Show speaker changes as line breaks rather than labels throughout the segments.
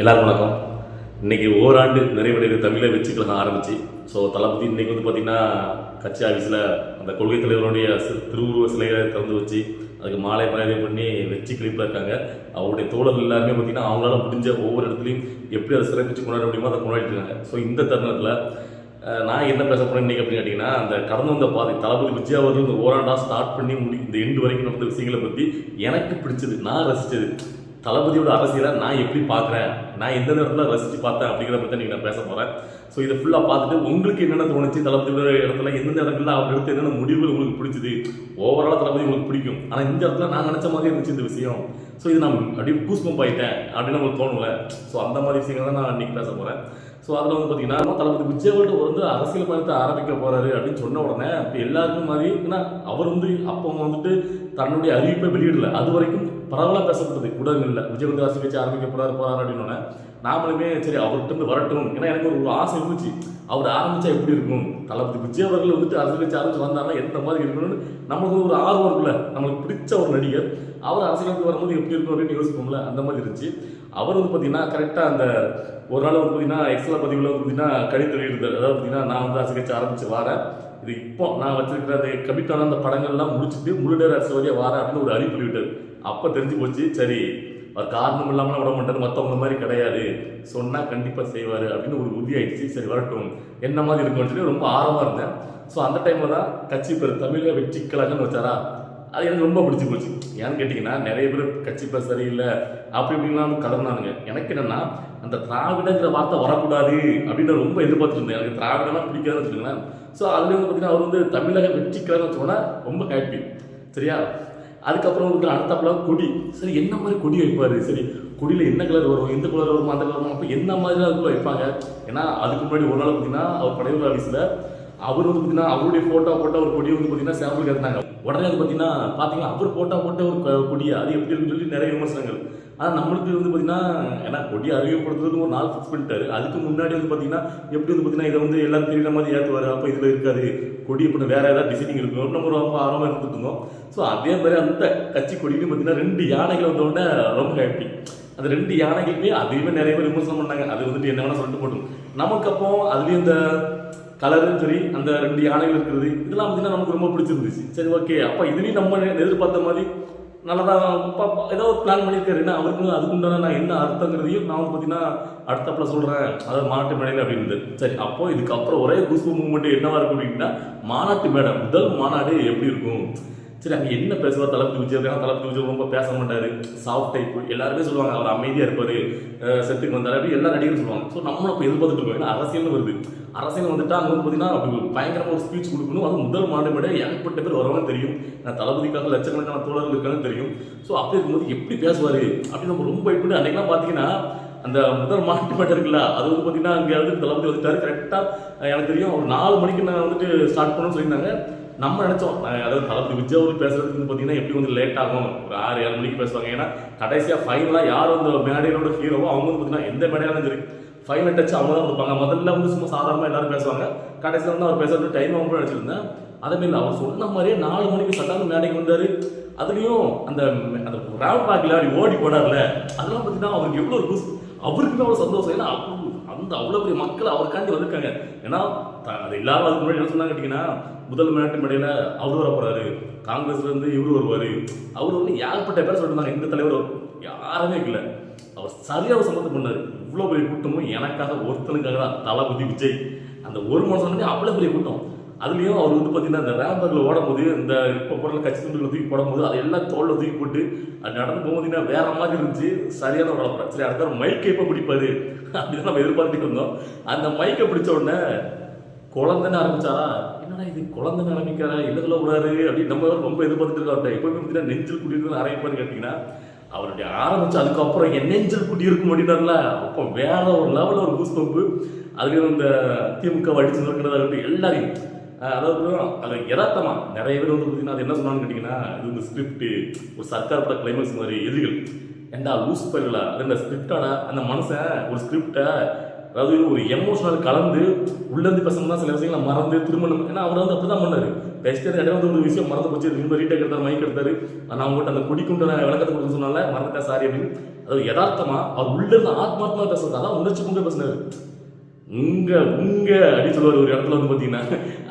எல்லாருக்கும் வணக்கம். இன்னைக்கு ஓராண்டு நிறைவடைகிற தமிழை வெச்சுக்கலாம் ஆரம்பிச்சு. ஸோ தளபதி இன்றைக்கி வந்து பார்த்திங்கன்னா கட்சி ஆஃபீஸில் அந்த கொள்கை தலைவருடைய திருவுருவ சிலையை திறந்து வச்சு அதுக்கு மாலை மரியாதை பண்ணி வெச்சு கிளிப்பில் இருக்காங்க. அவருடைய தோழர்கள் எல்லாருமே பார்த்திங்கன்னா அவங்களால முடிஞ்ச ஒவ்வொரு இடத்துலையும் எப்படி அதை சிறப்பிச்சு கொண்டாட முடியுமோ அதை கொண்டாடிட்டு இருக்காங்க. ஸோ இந்த தருணத்தில் நான் என்ன பேச போகிறேன் இன்றைக்கி அப்படின்னு கேட்டிங்கன்னா அந்த கடந்து வந்த பாதை தளபதி விஜய் அவர்கள் இந்த ஓராண்டாக ஸ்டார்ட் பண்ணி முடி இந்த எண்டு வரைக்கும் நடந்த விஷயங்களை பற்றி எனக்கு பிடிச்சது நான் ரசித்தது தளபதியோட அரசியலை நான் எப்படி பார்க்குறேன்? நான் எந்த நேரத்தில் ரசித்து பார்த்தேன் அப்படிங்கிற பற்றி நீங்கள் நான் பேச போகிறேன் ஸோ இதை ஃபுல்லாக பார்த்துட்டு உங்களுக்கு என்னென்ன தோணுச்சு? தளபதியோட இடத்துல எந்தெந்த இடங்களில் அவர் எடுத்து என்னென்ன முடிவுகள் உங்களுக்கு பிடிச்சிது? ஓவராலாக தளபதி உங்களுக்கு பிடிக்கும். ஆனால் இந்த இடத்துல நான் நினச்ச மாதிரி இருந்துச்சு இந்த விஷயம். ஸோ இது நான் அப்படியே கூஸ்பம் ஆகிட்டேன் அப்படின்னு உங்களுக்கு தோணும்ல? ஸோ அந்த மாதிரி விஷயங்கள் தான் நான் இன்றைக்கி பேச போகிறேன் ஸோ அதில் வந்து பார்த்தீங்கன்னா தளபதி விஜய் வந்து அரசியல் பயணத்தை ஆரம்பிக்க போகிறாரு அப்படின்னு சொன்ன உடனே இப்போ எல்லாருக்கும் மாதிரி ஏன்னா அவர் வந்து அப்போ வந்துட்டு தன்னுடைய அறிவிப்பை வெளியிடல. அது வரைக்கும் பரவலாக பேசப்பட்டது. ஊடகங்கள்ல விஜய் வந்து அரசியல் கட்சி ஆரம்பிக்க போறாரு போறாரு அப்படின்னு நாமளுமே சரி அவர்கிட்ட இருந்து வரட்டும். ஏன்னா எனக்கு ஒரு ஆசை இருந்துச்சு. அவர் ஆரம்பிச்சா எப்படி இருக்கும்? தளபதி விஜய் அவர்கள் வந்துட்டு அரசியல் கட்சி ஆரம்பிச்சு வந்தாங்கன்னா எந்த மாதிரி இருக்கணும்னு நமக்கு ஒரு ஆர்வம் இருக்குல்ல. நம்மளுக்கு பிடிச்ச ஒரு நடிகர். அவர் அரசியலுக்கு வரும்போது எப்படி இருக்கும் அப்படின்னு யோசிப்போம்ல அந்த மாதிரி இருந்துச்சு. அவர் வந்து பார்த்தீங்கன்னா கரெக்டாக அந்த ஒரு நாள் வந்து பார்த்தீங்கன்னா எக்ஸலா பதிவில் வந்து பார்த்தீங்கன்னா கடிதம் இருந்தார் அதாவது பார்த்தீங்கன்னா நான் வந்து அரசியல் கட்சி ஆரம்பிச்சு வரேன். இது இப்போ நான் வச்சிருக்கிற அந்த கமிட்டான அந்த படங்கள்லாம் முடிச்சுட்டு முழுநேர நேர அரசியல்வாதியாக அப்படின்னு ஒரு அறிவிப்பு விட்டார் அப்போ தெரிஞ்சு போச்சு சரி அவர் காரணம் இல்லாமல் விட மாட்டார் மற்றவங்க மாதிரி கிடையாது. சொன்னால் கண்டிப்பாக செய்வார் அப்படின்னு ஒரு உறுதி ஆயிடுச்சு சரி வரட்டும். என்ன மாதிரி இருக்கும்னு சொல்லி ரொம்ப ஆர்வமாக இருந்தேன். ஸோ அந்த டைமில் தான் கட்சி பேர் தமிழக வெற்றி கழகம்னு வச்சாரா அது எனக்கு ரொம்ப பிடிச்சி போச்சு. ஏன்னு கேட்டிங்கன்னா நிறைய பேர் கட்சி பேர் சரியில்லை அப்படி இப்படிலாம் கலந்தானுங்க எனக்கு என்னென்னா அந்த திராவிடங்கிற வார்த்தை வரக்கூடாது அப்படின்னு ரொம்ப எதிர்பார்த்துட்டு இருந்தேன். எனக்கு திராவிடம்லாம் பிடிக்காதுன்னு வச்சுக்கோங்களேன். ஸோ அதுலேருந்து பார்த்தீங்கன்னா அவர் வந்து தமிழக வெற்றி கழகம் சொன்னால் ரொம்ப ஹாப்பி சரியா? அதுக்கப்புறம் வந்து அடுத்தாப்புல கொடி. சரி என்ன மாதிரி கொடி வைப்பார்? சரி கொடியில் என்ன கலர் வரும்? எந்த கலர் வரும்? அந்த கலர் வரும்? அப்போ என்ன மாதிரி அதுக்குள்ளே வைப்பாங்க? ஏன்னா அதுக்கு முன்னாடி ஒரு நாள் பார்த்தீங்கன்னா அவர் படையூர் ஆஃபீஸில் அவர் வந்து பார்த்தீங்கன்னா அவருடைய ஃபோட்டோ போட்ட ஒரு கொடி வந்து பார்த்தீங்கன்னா சாம்பிள் கட்டினாங்க. உடனே வந்து பார்த்தீங்கன்னா பார்த்தீங்கன்னா அவர் ஃபோட்டோ போட்ட ஒரு கொடியா அது எப்படி இருக்குன்னு சொல்லி நிறைய விமர்சனங்கள். ஆனால் நம்மளுக்கு வந்து பார்த்தீங்கன்னா ஏன்னா கொடி அறிமுகப்படுத்துறது ஒரு நாள் ஃபிக்ஸ் பண்ணிட்டாரு. அதுக்கு முன்னாடி வந்து பார்த்தீங்கன்னா எப்படி வந்து பார்த்தீங்கன்னா இதை வந்து எல்லாரும் தெரியுற மாதிரி ஏற்றுவார் அப்போ இதில் இருக்காது. கொடி இப்போ வேற ஏதாவது டிசைனிங் இருக்கும். நம்ம ரொம்ப ஆர்வமாக இருந்துட்டு இருந்தோம். ஸோ அதே மாதிரி அந்த கட்சி கொடியிலும் பார்த்தீங்கன்னா ரெண்டு யானைகள் வந்தோடனே ரொம்ப ஹாப்பி அந்த ரெண்டு யானைகளுமே அதையுமே நிறைய பேர் விமர்சனம் பண்ணாங்க. அது வந்துட்டு என்ன வேணால் சொல்லிட்டு போட்டோம். நமக்கு அப்போ அதுலேயும் இந்த கலரும் சரி அந்த ரெண்டு யானைகள் இருக்கிறது இதெல்லாம் பார்த்தீங்கன்னா நமக்கு ரொம்ப பிடிச்சிருந்துச்சு. சரி ஓகே அப்போ இதுலேயும் நம்ம எதிர்பார்த்த மாதிரி நல்லதாக ஏதோ ஒரு பிளான் பண்ணியிருக்காருன்னா அவருக்கு அதுக்குண்டான நான் என்ன அர்த்தங்கிறதையும் நான் வந்து பார்த்தீங்கன்னா அடுத்தப்பில் சொல்கிறேன் அதாவது மாநாட்டு மேடையில் அப்படின்னு சரி அப்போது இதுக்கப்புறம் ஒரே குஸ்பு மூமெண்ட் என்னவாக இருக்கும் அப்படின்னா மாநாட்டு மேடை முதல் மாநாடு எப்படி இருக்கும்? சரி அங்கே என்ன பேசுவார் தளபதி விஜய் இருக்காங்க தளபதி விஜய் ரொம்ப பேச மாட்டார். சாஃப்ட் டைப் எல்லாருமே சொல்லுவாங்க அவர் அமைதியாக இருப்பார். செத்துக்கு வந்தார். அப்படி எல்லா நடிகரும் சொல்லுவாங்க. ஸோ நம்மளும் இப்போ எதிர்பார்த்துட்டு இருக்கோம். ஏன்னா அரசியல்னு வருது. அரசியல் வந்துட்டா அங்கே வந்து பார்த்தீங்கன்னா அப்படி பயங்கரமாக ஒரு ஸ்பீச் கொடுக்கணும். அது முதல் மாநில விட ஏகப்பட்ட பேர் வருவாங்க தெரியும். நான் தளபதிக்காக லட்சக்கணக்கான தோழர்கள் இருக்காங்க தெரியும். ஸோ அப்படி இருக்கும்போது எப்படி பேசுவார்? அப்படின்னு நம்ம ரொம்ப எப்படி பண்ணி அன்றைக்கெல்லாம் பார்த்தீங்கன்னா அந்த முதல் மாட்டு மேட்டர் இருக்குல்ல அது வந்து பார்த்தீங்கன்னா அங்கே வந்து தளபதி வந்துட்டாரு. கரெக்டாக எனக்கு தெரியும் ஒரு நாலு மணிக்கு நான் வந்துட்டு ஸ்டார்ட் பண்ணணும்னு சொல்லியிருந்தாங்க. நம்ம நினைச்சோம். அதாவது தளபதி விஜய் அவர் பேசுறதுக்கு வந்து பார்த்தீங்கன்னா எப்படி கொஞ்சம் லேட் ஆகும் ஒரு ஆறு ஏழு மணிக்கு பேசுவாங்க. ஏன்னா கடைசியாக ஃபைனலாக யார் அந்த மேடையிலோட ஹீரோவோ அவங்க வந்து பார்த்தீங்கன்னா எந்த மேடையாலும் சரி ஃபைனல் டச் அவங்க தான் கொடுப்பாங்க. முதல்ல வந்து சும்மா சாதாரணமாக எல்லாரும் பேசுவாங்க. கடைசியில் வந்து அவர் பேசுறது டைம் அவங்க நினச்சிருந்தேன். அதே அவர் சொன்ன மாதிரியே நாலு மணிக்கு சட்டான மேடைக்கு வந்தார். அதுலேயும் அந்த அந்த ரேவ் பேக்கில் அப்படி ஓடி போனார்ல. அதெல்லாம் பார்த்தீங்கன்னா அவருக்கு எவ்வளோ ஒரு அவருக்குமே அவ்வளோ சந்தோஷம். ஏன்னா அந்த அவ்வளோ பெரிய மக்கள் அவருக்காண்டி வந்திருக்காங்க. ஏன்னா அது எல்லாரும் அதுக்கு முன்னாடி என்ன சொன்னாங்க கேட்டிங்கன்னா முதல் மேட்டு மேடையில் அவர் வரப்போறாரு. காங்கிரஸ்லேருந்து இவர் வருவார். அவர் வந்து ஏகப்பட்ட பேர் சொல்லியிருந்தாங்க இந்த தலைவர் வரும். யாருமே இல்லை அவர் சரியாக சம்மந்தம் பண்ணார். இவ்வளோ பெரிய கூட்டமும் எனக்காக ஒருத்தனுக்காக தான். தளபதி விஜய். அந்த ஒரு மாதம் வந்து அவ்வளோ பெரிய கூட்டம். அதுலேயும் அவர் வந்து பார்த்தீங்கன்னா இந்த ரேம்பரில் ஓடும்போது இந்த இப்போ பொருள் கட்சி துண்டுகளை தூக்கி போடும்போது அது எல்லாம் தோளில் தூக்கி போட்டு அது நடந்து போகும்போதுன்னா வேற மாதிரி இருந்துச்சு சரியான ஒரு வளர்ப்புற சரி அடுத்த மைக்கை எப்போ பிடிப்பாரு? அப்படின்னு நம்ம எதிர்பார்த்துட்டு இருந்தோம். அந்த மைக்கை பிடிச்ச உடனே குழந்தைன்னு ஆரம்பிச்சாரா? என்னடா இது குழந்தைன்னு ஆரம்பிக்காரா என்ன சொல்ல கூடாது அப்படின்னு நம்ம ரொம்ப எதிர்பார்த்துட்டு இருக்கோம். எப்பவுமே பார்த்தீங்கன்னா நெஞ்சில் குடியிருக்குன்னு ஆரம்பிப்பான்னு கேட்டிங்கன்னா அவருடைய ஆரம்பிச்சு அதுக்கப்புறம் என் நெஞ்சில் குட்டி இருக்கும் அப்படின்னார்ல அப்போ வேற ஒரு லெவலில் ஒரு பூஸ் பம்பு அதுலேயும் இந்த திமுக அடிச்சு நிற்கிறதா இருக்கட்டும் எல்லாரையும். அதாவது அது யதார்த்தமா நிறைய பேர் வந்து பார்த்தீங்கன்னா அது என்ன சொன்னான்னு கேட்டிங்கன்னா இது இந்த ஸ்கிரிப்ட் ஒரு சர்க்கார் பட கிளைமேக்ஸ் மாதிரி எதிர்கள். ஏண்டா லூஸ் பண்ணல அது இந்த ஸ்கிரிப்டாடா அந்த மனுஷன் ஒரு ஸ்கிரிப்டை அதாவது ஒரு எமோஷனல் கலந்து உள்ளேருந்து பசங்க தான் சில விஷயங்களை மறந்து திரும்ப ஏன்னா அவர் வந்து அப்படி தான் பண்ணார் பேசிட்டு இடையில வந்து ஒரு விஷயம் மறந்து போச்சு திரும்ப ரீடேக் எடுத்தார் மைக் எடுத்தார். நான் அவங்ககிட்ட அந்த குடிக்குண்ட நான் விளக்கத்தை கொடுக்க சொன்னால மறந்துட்டேன் சாரி அப்படின்னு. அதாவது யதார்த்தமாக அவர் உள்ள ஆத்மாத்மா பேசுறது அதான் உணர்ச்சி கொண்டு பேசினார். உங்க உங்க அப்படி சொல்லுவார் ஒரு இடத்துல வந்து பார்த்தீங்கன்னா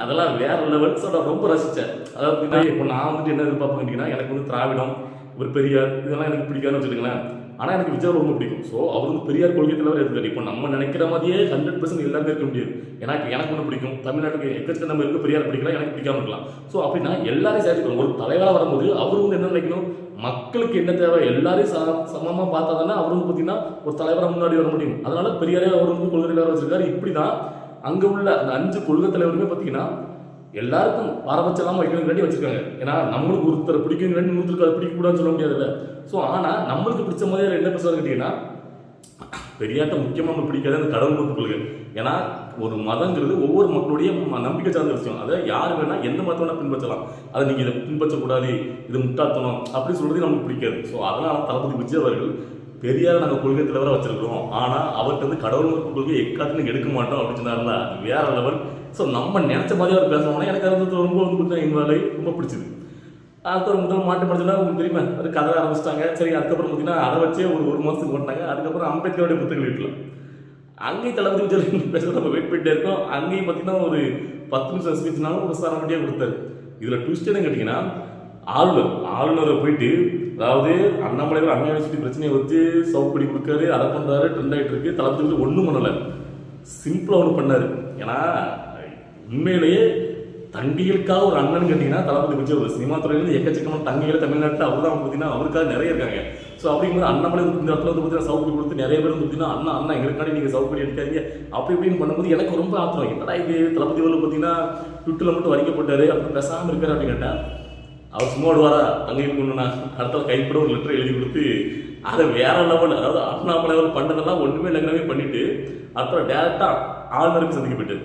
அதெல்லாம் வேற லெவல் சொல்ல ரொம்ப ரசித்தேன் அதாவது இப்போ நான் வந்துட்டு என்ன எதிர்பார்ப்பேன் கேட்டிங்கன்னா எனக்கு வந்து திராவிடம் ஒரு பெரியார் இதெல்லாம் எனக்கு பிடிக்காதுன்னு வச்சுக்கோங்களேன். ஆனால் எனக்கு விஜய் ரொம்ப பிடிக்கும். ஸோ அவர் வந்து பெரியார் கொள்கை தலைவர் இருக்காரு. இப்போ நம்ம நினைக்கிற மாதிரியே ஹண்ட்ரட் பர்சன்ட் எல்லாருமே இருக்க முடியாது. ஏன்னா இப்போ எனக்கு ஒன்று பிடிக்கும். தமிழ்நாட்டுக்கு எக்கச்சக்க நம்ம இருக்க பெரியார் பிடிக்கலாம் எனக்கு பிடிக்காம இருக்கலாம். ஸோ அப்படின்னா எல்லாரையும் சேர்த்து ஒரு தலைவராக வரும்போது அவர் வந்து என்ன நினைக்கணும்? மக்களுக்கு என்ன தேவை? எல்லாரையும் ச சமமாக பார்த்தா தானே அவர் வந்து பார்த்தீங்கன்னா ஒரு தலைவராக முன்னாடி வர முடியும். அதனால பெரியாரே அவர் வந்து கொள்கை தலைவர் வச்சிருக்காரு. இப்படி தான் அங்கே உள்ள அந்த அஞ்சு கொள்கை தலைவருமே பார்த்தீங்கன்னா எல்லாருக்கும் பாரபட்சம் இல்லாமல் வைக்கணும் வேண்டி ஏன்னா நம்மளுக்கு ஒருத்தர் பிடிக்கும் வேண்டி இன்னொருத்தருக்கு அது பிடிக்கக்கூடாதுன்னு சொல்ல முடியாதுல்ல. ஸோ ஆனால் நம்மளுக்கு பிடிச்ச மாதிரி என்ன பேசுறது கேட்டிங்கன்னா பெரியாட்ட முக்கியமாக நம்ம பிடிக்காத அந்த கடவுள் மறுப்பு கொள்கை ஏன்னா ஒரு மதங்கிறது ஒவ்வொரு மக்களுடைய நம்பிக்கை சார்ந்த விஷயம். அதை யார் வேணால் எந்த மதத்தை வேணால் பின்பற்றலாம். அதை நீங்கள் இதை பின்பற்றக்கூடாது இது முட்டாத்தணும் அப்படின்னு சொல்கிறது நமக்கு பிடிக்காது. ஸோ அதனால் தளபதி விஜய் அவர்கள் பெரியார் நாங்கள் கொள்கை தலைவராக வச்சிருக்கிறோம். ஆனால் அவர்கிட்ட வந்து கடவுள் மறுப்பு கொள்கை எக்காத்துலையும் எடுக்க மாட்டோம் அப்படின்னு சொன்னார்ல. வேற லெவல் ஸோ நம்ம நினைச்ச மாதிரி அவர் பேசணும்னா எனக்கு அது வந்து ரொம்ப வந்து கொஞ்சம் இன்வால்வ் ஆகி ரொம்ப பிடிச்சது. அதுக்கப்புறம் முதல் மாட்டு படிச்சுனா உங்களுக்கு தெரியுமா ஒரு கதை ஆரம்பிச்சிட்டாங்க. சரி அதுக்கப்புறம் பார்த்தீங்கன்னா அதை வச்சே ஒரு ஒரு மாதத்துக்கு ஓட்டினாங்க. அதுக்கப்புறம் அம்பேத்கருடைய புத்தகங்கள் வீட்டில். அங்கேயும் தளபதி விஜய் பேச நம்ம வெயிட் பண்ணிட்டே இருக்கோம். அங்கேயும் பார்த்தீங்கன்னா ஒரு பத்து நிமிஷம் ஸ்பீச்னாலும் ஒரு சாரமட்டியாக கொடுத்தாரு. இதில் ட்விஸ்ட் என்ன கேட்டிங்கன்னா ஆளுநர் ஆளுநரை போயிட்டு அதாவது அண்ணாமலைவர் அண்ணா யூனிவர்சிட்டி பிரச்சனையை வச்சு சவுப்படி கொடுக்காரு அதை பண்ணுறாரு ட்ரெண்ட் ஆகிட்டு இருக்கு தளபதி ஒன்றும் பண்ணலை. சிம்பிளாக ஒன்று பண்ணார். ஏன்னா உண்மையிலேயே தங்கிகளுக்காக ஒரு அண்ணன் கேட்டிங்கன்னா தளபதி விஜய் ஒரு சினிமா துறையிலேருந்து எக்கச்சக்கமான தங்கிகளை தமிழ்நாட்டில் அவர் தான் பார்த்தீங்கன்னா அவருக்காக நிறைய இருக்காங்க. ஸோ அப்படிங்கும்போது அண்ணாமலை இந்த இடத்துல வந்து பார்த்தீங்கன்னா சவுப்படி கொடுத்து நிறைய பேர் வந்து பார்த்தீங்கன்னா அண்ணா அண்ணா எங்களுக்காண்டி நீங்கள் சவுப்படி எடுக்காதீங்க. அப்படி இப்படின்னு பண்ணும்போது எனக்கு ரொம்ப ஆத்திரம். என்னடா இது? தளபதி வந்து பார்த்தீங்கன்னா ட்விட்டரில் மட்டும் வரைக்கப்பட்டாரு அப்படின்னு பேசாமல் இருக்காரு அப்படின்னு கேட்டேன். அவர் சும்மா விடுவாரா? தங்கைக்கு ஒன்று நான் அடுத்த கைப்பட ஒரு லெட்டர் எழுதி கொடுத்து அதை வேற லெவல் அதாவது அண்ணாமலை லெவல் பண்ணதெல்லாம் ஒன்றுமே இல்லைங்கிறவே பண்ணிட்டு அப்புறம் டேரெக்டாக ஆளுநருக்கு சந்திக்க போயிட்டு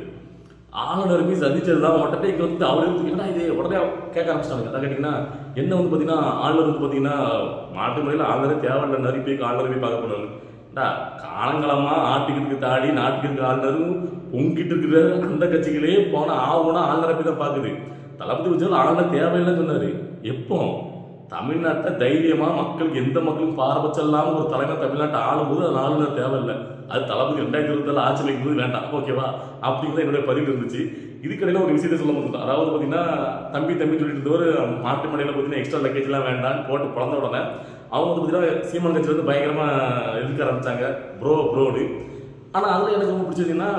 ஆளுநர் சந்திச்சது தான் உடனே இங்கே வந்து அவர் என்ன என்னடா இது? உடனே கேட்க ஆரம்பிச்சிட்டாங்க. அதான் கேட்டிங்கன்னா என்ன வந்து பார்த்தீங்கன்னா ஆளுநர் வந்து பார்த்தீங்கன்னா மாட்டு முறையில் ஆளுநரே தேவையில்லை நிறைய போய் ஆளுநர் போய் பார்க்க போனாங்க டா காலங்காலமாக ஆட்டுக்கிறதுக்கு தாடி நாட்டுக்கு ஆளுநரும் பொங்கிட்டு இருக்கிற அந்த கட்சிகளே போனால் ஆகும்னா ஆளுநரை போய் தான் பார்க்குது. தளபதி விஜய் ஆளுநர் தேவையில்லைன்னு சொன்னாரு. எப்போ? தமிழ்நாட்டை தைரியமா மக்களுக்கு எந்த மக்களுக்கும் பாரபட்சம் இல்லாமல் ஒரு தலைமை தமிழ்நாட்டை ஆளும்போது அது ஆளுநர் தேவையில்லை. அது தளபதி ரெண்டாயிரத்தி இருபத்தாறு ஆட்சி வைக்கும்போது வேண்டாம். ஓகேவா? அப்படிங்கிற என்னுடைய பதிவு இருந்துச்சு. இதுக்கடையில் ஒரு விஷயத்தை சொல்ல முடியும். அதாவது பார்த்தீங்கன்னா தம்பி தம்பி சொல்லிட்டு இருந்தவர் மாட்டு மடையில் பார்த்தீங்கன்னா எக்ஸ்ட்ரா லக்கேஜ்லாம் வேண்டாம்னு போட்டு பிறந்த உடனே அவங்க வந்து பார்த்தீங்கன்னா சீமான் கட்சி வந்து பயங்கரமாக எதிர்க்க ஆரம்பித்தாங்க ப்ரோ ப்ரோடு ஆனால் அதில் எனக்கு ரொம்ப பிடிச்சதுன்னா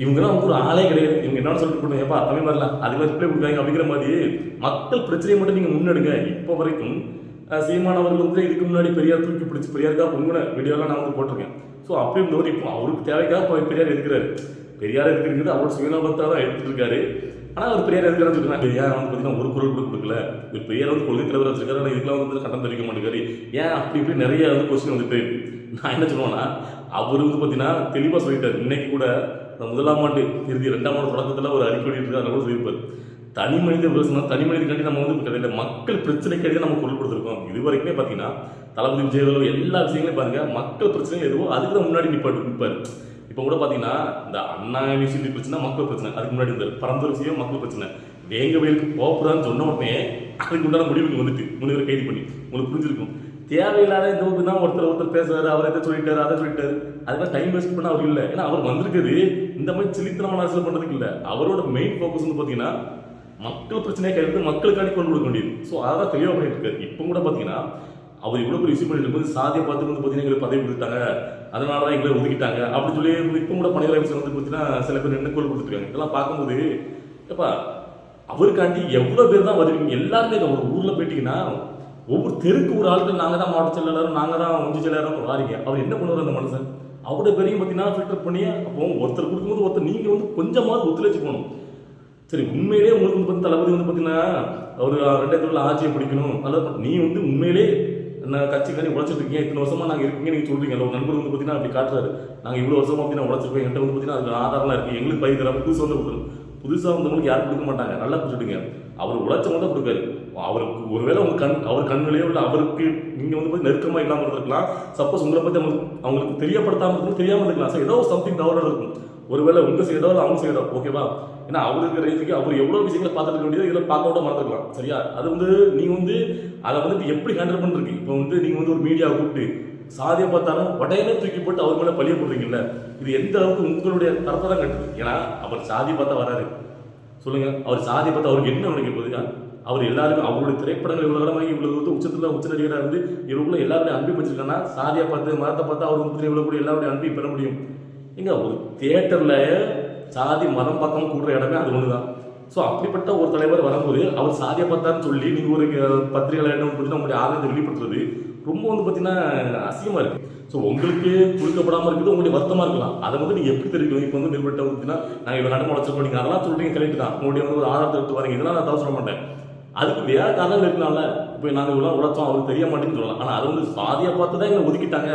இவங்கெல்லாம் வந்து ஒரு ஆளே கிடையாது. இவங்க என்ன சொல்லிட்டு போடுங்க ஏப்பா தமிழ் வரலாம் அது மாதிரி ரிப்ளை கொடுக்காங்க அப்படிங்கிற மாதிரி மக்கள் பிரச்சனையை மட்டும் நீங்கள் முன்னெடுங்க. இப்போ வரைக்கும் சீமானவர்கள் வந்து இதுக்கு முன்னாடி பெரியார் தூக்கி பிடிச்சி பெரியாருக்காக பொங்குன வீடியோலாம் நான் வந்து போட்டிருக்கேன். ஸோ அப்படி இருந்தவர் இப்போ அவருக்கு தேவைக்காக இப்போ பெரியார் இருக்கிறாரு பெரியார் இருக்கிறது அவரோட சுயநலத்தை தான் எடுத்துட்டு இருக்காரு. ஆனால் அவர் பெரியார் இருக்கிறான்னு சொல்லுறாங்க பெரியார் வந்து பார்த்தீங்கன்னா ஒரு குரல் கூட கொடுக்கல. ஒரு பெரியார் வந்து கொள்கை தலைவர் வச்சிருக்காரு. ஆனால் இதுக்கெல்லாம் வந்து கட்டம் தெரிவிக்க மாட்டேங்காரு ஏன் அப்படி இப்படி நிறைய வந்து கொஸ்டின் வந்துட்டு நான் என்ன சொல்லுவேன்னா அவர் வந்து பார்த்தீங்கன்னா தெளிவாக சொல்லிட்டார். இன்னைக்கு கூட முதலாம் ஆண்டு இறுதி ரெண்டாம் ஆண்டு தொடக்கத்தில் ஒரு அறிக்கை வெளியிட்டு கூட சொல்லியிருப்பார். தனி மனித விவசாயம் தனி மனிதக்காண்டி நம்ம வந்து கிடையாது மக்கள் பிரச்சனைக்காண்டி நம்ம குரல் கொடுத்துருக்கோம். இது வரைக்குமே பார்த்தீங்கன்னா தளபதி விஜய் எல்லா விஷயங்களையும் பாருங்க மக்கள் பிரச்சனை எதுவோ அதுக்கு தான் முன்னாடி நிப்பாட்டு நிற்பார் இப்போ கூட பார்த்தீங்கன்னா இந்த அண்ணா விஷயம் பிரச்சனை மக்கள் பிரச்சனை அதுக்கு முன்னாடி இருந்தார். பரந்தூர் விஷயம் மக்கள் பிரச்சனை. வேங்க வயலுக்கு போகக்கூடாதுன்னு சொன்ன உடனே அதுக்கு உண்டான முடிவுக்கு வந்துட்டு மூணு பேர் கைது பண்ணி. உங்களுக்கு புரிஞ்சிருக்கும். தேவையில்லாத இந்த ஊருக்கு தான் ஒருத்தர் ஒருத்தர் பேசுறாரு அவர் எதை சொல்லிட்டாரு அதை சொல்லிட்டாரு. அதுக்காக டைம் வேஸ்ட் பண்ண அவர் இல்லை. ஏன்னா அவர் வந்திருக்குது. இந்த மாதிரி சிலித்தனமான அரசியல் பண்றதுக்கு இல்லை. அவரோட மெயின் ஃபோக்கஸ் வந்து பார்த்தீங்கன்னா மக்கள் பிரச்சனையை கையெழுத்து மக்களுக்காண்டி கொண்டு கொடுக்க வேண்டியது. ஸோ அதான் தெளிவாக பண்ணிட்டு இருக்காரு. இப்போ கூட பார்த்தீங்கன்னா அவர் இவ்வளோ பெரிய விஷயம் பண்ணிட்டு இருக்கும்போது சாதியை பார்த்து வந்து பார்த்தீங்கன்னா எங்களுக்கு பதவி கொடுத்தாங்க அதனால தான் எங்களை ஒதுக்கிட்டாங்க. அப்படி சொல்லி இப்போ கூட பணியாளர் வந்து பார்த்தீங்கன்னா சில பேர் என்ன கோல் கொடுத்துருக்காங்க. இதெல்லாம் பார்க்கும்போது எப்பா அவருக்காண்டி எவ்வளோ பேர் தான் வருவீங்க? எல்லாருமே ஒரு ஊரில் போயிட்டீங்கன்னா ஒவ்வொரு தெருக்கு ஒரு ஆளுக்கு நாங்கள் தான் மாவட்ட செயலாளரும் நாங்கள் தான் ஒஞ்சி செயலாளரும் வாரிங்க. அவர் என்ன பண்ணுவார் அந்த மனுஷன்? அவருடைய பெரிய பார்த்தீங்கன்னா ஃபில்டர் பண்ணி அப்போ ஒருத்தர் கொடுக்கும்போது ஒருத்தர் நீங்கள் வந்து கொஞ்சமாவது ஒத்துழைச்சு போகணும். சரி உண்மையிலேயே உங்களுக்கு வந்து பார்த்து தளபதி வந்து பார்த்தீங்கன்னா ஒரு ரெண்டாயிரத்தி உள்ள ஆட்சியை பிடிக்கணும். அதாவது நீ வந்து உண்மையிலே நான் கட்சிக்காண்டி உழைச்சிட்டு இருக்கீங்க இத்தனை வருஷமா நாங்கள் இருக்கீங்க நீங்கள் சொல்றீங்க. ஒரு நண்பர் வந்து பார்த்தீங்கன்னா அப்படி காட்டுறாரு. நாங்கள் இவ்வளோ வருஷமா பார்த்தீங்கன்னா உழைச்சிருக்கோம் என்கிட்ட வந்து பார்த்தீங்கன்னா அதுக்கு ஆதாரம்லாம் இருக்குது எங்களுக்கு பயிர் புதுசாக வந்து கொடுக்கணும். புதுசாக வந்தவங்களுக்கு யாரும் கொடுக்க மாட்டாங்க. நல்லா புரிஞ்சுடுங்க அவர் உழைச்சவங்க தான் கொடுக்காரு. அவருக்கு ஒருவேளை உங்க கண் அவர் கண்ணிலேயோ இல்லை அவருக்கு நீங்க வந்து போய் நெருக்கமா இல்லாமல் இருந்திருக்கலாம். சப்போஸ் உங்களை பத்தி அவங்களுக்கு அவங்களுக்கு தெரியப்படுத்தாம இருக்கும் தெரியாம இருக்கலாம் ஸோ ஏதோ சம்திங் தவறு இருக்கும். ஒருவேளை உங்க சைடோ இல்லை அவங்க சைடோ ஓகேவா ஏன்னா அவருக்கு ரேஞ்சுக்கு அவர் எவ்வளவு விஷயங்களை பார்த்துருக்க இருக்க வேண்டியது இதில் பார்க்க விட மறந்துருக்கலாம் சரியா? அது வந்து நீங்கள் வந்து அதை வந்து எப்படி ஹேண்டில் பண்ணிருக்கு இப்போ வந்து நீங்க வந்து ஒரு மீடியாவை கூப்பிட்டு சாதியை பார்த்தாலும் உடனே தூக்கி போட்டு அவர் மேலே பழிய போடுறீங்கல்ல? இது எந்த அளவுக்கு உங்களுடைய தரத்தை தான் கட்டுது? ஏன்னா அவர் சாதி பார்த்தா வராரு. சொல்லுங்க அவர் சாதி பார்த்தா அவருக்கு என்ன நினைக்க போகுது? அவர் எல்லாருமே அவருடைய திரைப்படங்கள் இவ்வளோ காலமாக இவ்வளவு வந்து உச்சத்தில் உச்ச நடிகராக இருந்து இவருக்குள்ள எல்லாருடைய அன்பை வச்சிருக்காங்கன்னா சாதியை பார்த்து மரத்தை பார்த்து அவர் வந்து இவ்வளோ கூட எல்லாருடைய அன்பையும் பெற முடியும். எங்க ஒரு தியேட்டரில் சாதி மதம் பக்கம் கூடுற இடமே அது ஒன்று தான் ஸோ அப்படிப்பட்ட ஒரு தலைவர் வரும்போது அவர் சாதியை பார்த்தான்னு சொல்லி நீங்கள் ஒரு பத்திரிகையில் என்ன பண்ணி நம்மளுடைய ஆதரத்தை வெளிப்படுத்துறது ரொம்ப வந்து பார்த்தீங்கன்னா அசிங்கமாக இருக்குது ஸோ உங்களுக்கு கொடுக்கப்படாமல் இருக்குது உங்களுடைய வருத்தமாக இருக்கலாம். அதை வந்து நீங்கள் எப்படி தெரிவிக்கணும்? இப்போ வந்து நிர்பட்ட பார்த்தீங்கன்னா நாங்கள் இவ்வளோ நடமை உடச்சிருக்கோம் நீங்கள் அதெல்லாம் சொல்கிறீங்க கரெக்ட் தான். உங்களுடைய வந்து ஒரு ஆதாரத்தை எடுத்து வரீங்க இதெல்லாம் நான் தவிர சொல்ல மாட்டேன். அதுக்கு வேற காரணம் இருக்கலாம்ல. இப்போ நாங்கள் இவ்வளோ உழைச்சோம் அவருக்கு தெரிய மாட்டேன்னு சொல்லலாம். ஆனால் அது வந்து சாதியை பார்த்து தான் எங்களை ஒதுக்கிட்டாங்க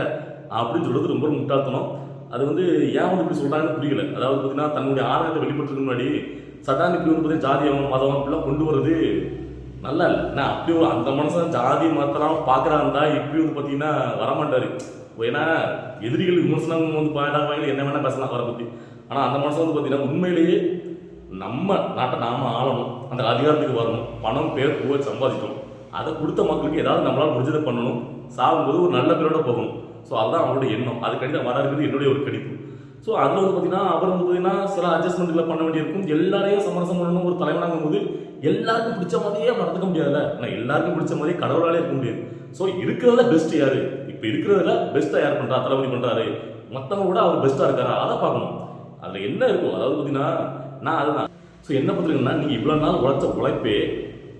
அப்படின்னு சொல்றது ரொம்ப முட்டாள்தனம். அது வந்து ஏன் வந்து இப்படி சொல்றாங்கன்னு புரியல. அதாவது பார்த்தீங்கன்னா தன்னுடைய ஆதாரத்தை வெளிப்படுத்துறதுக்கு முன்னாடி சடான் இப்படி வந்து பார்த்தீங்கன்னா ஜாதியம் மதம் அப்படிலாம் கொண்டு வர்றது நல்லா இல்லை. நான் அப்படி ஒரு அந்த மனுஷன் ஜாதி மதத்தெல்லாம் பார்க்குறாருந்தா இப்படி வந்து பார்த்தீங்கன்னா வரமாட்டாரு. ஏன்னா எதிரிகள் விமர்சனம் வந்து பாடா என்ன வேணா பேசலாம் அவரை பற்றி ஆனால் அந்த மனுஷன் வந்து பார்த்தீங்கன்னா உண்மையிலேயே நம்ம நாட்டை நாம ஆளணும். அந்த அதிகாரத்துக்கு வரணும். பணம் பேர் புகழ் சம்பாதிக்கணும். அதை கொடுத்த மக்களுக்கு ஏதாவது நம்மளால் முடிஞ்சதை பண்ணணும். சாகும்போது ஒரு நல்ல பேரோட போகணும். ஸோ அதுதான் அவரோட எண்ணம். அது கடிதம் வர இருக்குது என்னுடைய ஒரு கடிப்பு ஸோ அதில் வந்து பார்த்தீங்கன்னா அவர் வந்து பார்த்தீங்கன்னா சில அட்ஜஸ்ட்மெண்ட்களை பண்ண வேண்டியிருக்கும். எல்லாரையும் சமரசம் பண்ணணும் ஒரு தலைவனாகும் போது எல்லாருக்கும் பிடிச்ச மாதிரியே அவர் நடந்துக்க முடியாதுல்ல. ஆனால் எல்லாருக்கும் பிடிச்ச மாதிரியே கடவுளாலே இருக்க முடியாது. ஸோ இருக்கிறதுல பெஸ்ட் யார்? இப்போ இருக்கிறதுல பெஸ்ட்டாக யார் பண்ணுறா தளபதி பண்ணுறாரு மற்றவங்க கூட அவர் பெஸ்ட்டாக இருக்காரா? அதை பார்க்கணும். அதில் என்ன இருக்கும் அதாவது பார்த்தீங்கன்னா நான் அதுதான். ஸோ என்ன பண்ணுறீங்கன்னா நீங்கள் இவ்வளோ நாள் உழைச்ச உழைப்பே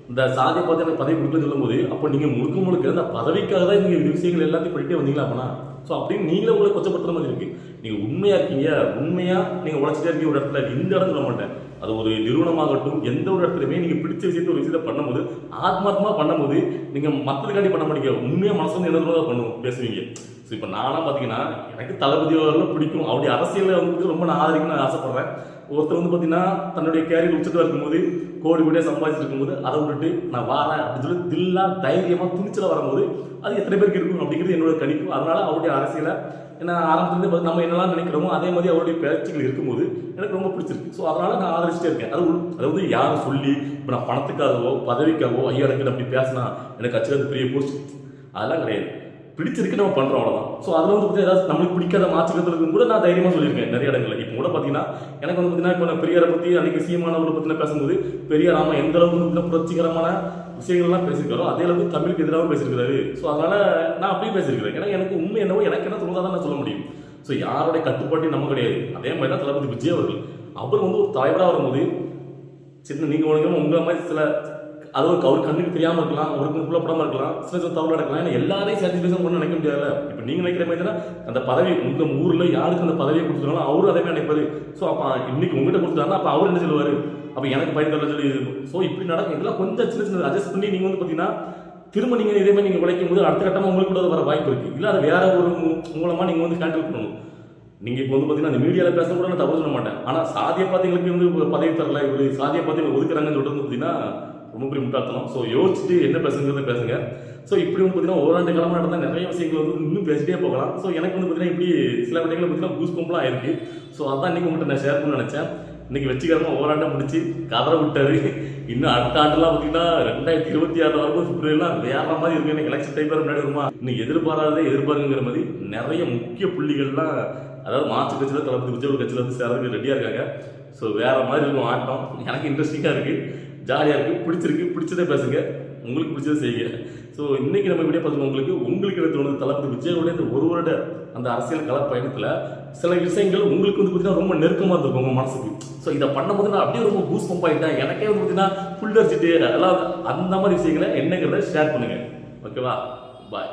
இந்த சாதியை பார்த்து எனக்கு பதவி கொடுக்கணும்னு சொல்லும்போது அப்போ நீங்கள் முழுக்க முழுக்க இந்த பதவிக்காக தான் நீங்கள் இந்த விஷயங்கள் எல்லாத்தையும் பண்ணிட்டே வந்தீங்களா அப்பனா? ஸோ அப்படின்னு நீங்களே உங்களை கொச்சப்படுத்துற மாதிரி இருக்குது நீங்கள் உண்மையாக இருக்கீங்க உண்மையாக நீங்கள் உழைச்சிட்டே இருக்கீங்க ஒரு இடத்துல இந்த இடம் சொல்ல மாட்டேன் அது ஒரு நிறுவனமாகட்டும் எந்த ஒரு இடத்துலையுமே நீங்கள் பிடிச்ச விஷயத்த ஒரு விஷயத்தை பண்ணும்போது ஆத்மார்த்தமாக பண்ணும்போது நீங்கள் மற்றதுக்காண்டி பண்ண மாட்டீங்க. உண்மையாக மனசு வந்து என்ன பண்ணுவோம் பேசுவீங்க. ஸோ இப்போ நான்லாம் பார்த்தீங்கன்னா எனக்கு தளபதி அவர்களும் பிடிக்கும். அவருடைய அரசியலில் வந்து ரொம்ப நான் ஆதரிக்கணும்னு ஆசைப்படுறேன். ஒருத்தர் வந்து பார்த்தீங்கன்னா தன்னுடைய கேரியர் உச்சத்தில் இருக்கும்போது கோடி கோடியாக சம்பாதிச்சிட்டு இருக்கும்போது அதை விட்டுட்டு நான் வாரேன் அப்படின்னு சொல்லி தில்லா தைரியமாக துணிச்சல வரும்போது அது எத்தனை பேருக்கு இருக்கும் அப்படிங்கிறது என்னோட கணிப்பு. அதனால அவருடைய அரசியலை ஏன்னா ஆரம்பத்துலேருந்து பார்த்து நம்ம என்னெல்லாம் நினைக்கிறோமோ அதே மாதிரி அவருடைய பேச்சுகள் இருக்கும்போது எனக்கு ரொம்ப பிடிச்சிருக்கு. ஸோ அதனால நான் ஆதரிச்சிட்டே இருக்கேன். அது உள்- அது வந்து யாரும் சொல்லி இப்போ நான் பணத்துக்காகவோ பதவிக்காகவோ ஐயா எனக்கு அப்படி பேசினா எனக்கு கட்சியில் பெரிய போஸ்ட் அதெல்லாம் கிடையாது. பிடிச்சிருக்கு நம்ம பண்ணுறோம் அவ்வளோதான் ஸோ அதில் வந்து பார்த்தீங்கன்னா ஏதாவது நம்மளுக்கு பிடிக்காத மாற்றுக்கிறதுக்கு கூட நான் தைரியமாக சொல்லியிருக்கேன் நிறைய இடங்களில். இப்போ கூட பார்த்தீங்கன்னா எனக்கு வந்து பார்த்தீங்கன்னா இப்போ நான் பெரியாரை பற்றி அன்றைக்கி சீமானவர்களை பற்றின பேசும்போது பெரியார் ஆமாம் எந்த அளவுக்கு வந்து புரட்சிகரமான விஷயங்கள்லாம் பேசியிருக்காரோ அதே அளவுக்கு தமிழுக்கு எதிராகவும் பேசியிருக்காரு ஸோ அதனால் நான் அப்படியே பேசியிருக்கிறேன். ஏன்னா எனக்கு உண்மை என்னவோ எனக்கு என்ன தோணுதா நான் சொல்ல முடியும். ஸோ யாரோடைய கட்டுப்பாட்டையும் நம்ம கிடையாது. அதே மாதிரி தான் தளபதி விஜய் அவர்கள். அவர் வந்து ஒரு தலைவராக வரும்போது சின்ன நீங்கள் உனக்கு உங்கள் மாதிரி சில அது ஒரு அவர் கண்ணுக்கு தெரியாமல் இருக்கலாம் அவருக்கு புலப்படாம இருக்கலாம் சில சில தவறு நடக்கலாம். ஏன்னா எல்லாரையும் சாட்டிஸ்ஃபேக்ஷன் பண்ண நினைக்க முடியாதுல்ல. இப்போ நீங்கள் நினைக்கிற மாதிரி தான் அந்த பதவி உங்கள் ஊரில் யாருக்கு அந்த பதவியை கொடுத்துருக்காங்களோ அவரும் அதே மாதிரி நினைப்பாரு. ஸோ அப்போ இன்னைக்கு உங்ககிட்ட கொடுத்துட்டாருன்னா அப்போ அவர் என்ன சொல்லுவார்? அப்போ எனக்கு பயன் தரல சொல்லி ஸோ இப்படி நடக்கும். இதெல்லாம் கொஞ்சம் சின்ன சின்ன அட்ஜஸ்ட் பண்ணி நீங்கள் வந்து பார்த்தீங்கன்னா திரும்ப நீங்கள் இதே மாதிரி நீங்கள் உழைக்கும் போது அடுத்த கட்டமாக உங்களுக்கு கூட அது வர வாய்ப்பு இருக்குது இல்லை அது வேற ஒரு மூலமாக நீங்கள் வந்து கேண்டில் பண்ணணும். நீங்கள் இப்போ வந்து பார்த்தீங்கன்னா அந்த மீடியாவில் பேச கூட நான் தவறு சொல்ல மாட்டேன். ஆனா சாதிய பாத்தீங்களுக்கு வந்து பதவி தரல இவர் சாதிய பார்த்து ஒதுக்குறாங்கன்னு சொல்றது பார்த்தீங்கன்னா ரொம்ப பெரிய முட்டாள்தனம். ஸோ யோசிச்சுட்டு என்ன பேசுங்கிறத பேசுங்க. ஸோ இப்படி வந்து பார்த்தீங்கன்னா ஓராண்டு காலமாக நடந்த நிறைய விஷயங்கள் வந்து இன்னும் பேசிட்டே போகலாம். ஸோ எனக்கு வந்து பார்த்தீங்கன்னா இப்படி சில விடங்களை பார்த்தீங்கன்னா கூஸ் பம்பெலாம் ஆயிருக்கு. ஸோ அதான் இன்னைக்கு உங்கள்கிட்ட நான் ஷேர் பண்ண நினச்சேன். இன்னைக்கு வெற்றிகரமாக ஓராண்டை முடிச்சு கதரை விட்டார். இன்னும் அடுத்த ஆண்டுலாம் பார்த்தீங்கன்னா ரெண்டாயிரத்தி இருபத்தி ஆறு வரைக்கும் பிப்ரவரிலாம் வேற மாதிரி இருக்கு எனக்கு எலெக்ஷன் டைம் முன்னாடி வருமா? இன்னும் எதிர்பாராதே எதிர்பாருங்கிற மாதிரி நிறைய முக்கிய புள்ளிகள்லாம் அதாவது மாற்று கட்சியில் தளபதி விஜய் கட்சியில் வந்து சேர்றதுக்கு ரெடியாக இருக்காங்க. ஸோ வேற மாதிரி இருக்கும் ஆட்டம். எனக்கு இன்ட்ரெஸ்டிங்காக இருக்குது ஜாலியாக இருக்குது பிடிச்சிருக்கு பிடிச்சதே பேசுங்க. உங்களுக்கு பிடிச்சதை செய்யுங்க. ஸோ இன்றைக்கி நம்ம வீடியோ பார்த்துக்கோங்க உங்களுக்கு உங்களுக்கு என்ன தோணுது? தளபதி விஜயோட இந்த ஒரு வருட அந்த அரசியல் கள பயணத்தில் சில விஷயங்கள் உங்களுக்கு வந்து பார்த்தீங்கன்னா ரொம்ப நெருக்கமாக இருந்திருக்கும் உங்கள் மனசுக்கு. ஸோ இதை பண்ணும்போது நான் அப்படியே ரொம்ப பூஸ் பம்ப் ஆகிட்டேன் எனக்கே வந்து பார்த்தீங்கன்னா புல் அடிச்சுட்டு அதெல்லாம் அந்த மாதிரி விஷயங்களை என்னங்கிறத ஷேர் பண்ணுங்கள் ஓகேவா பாய்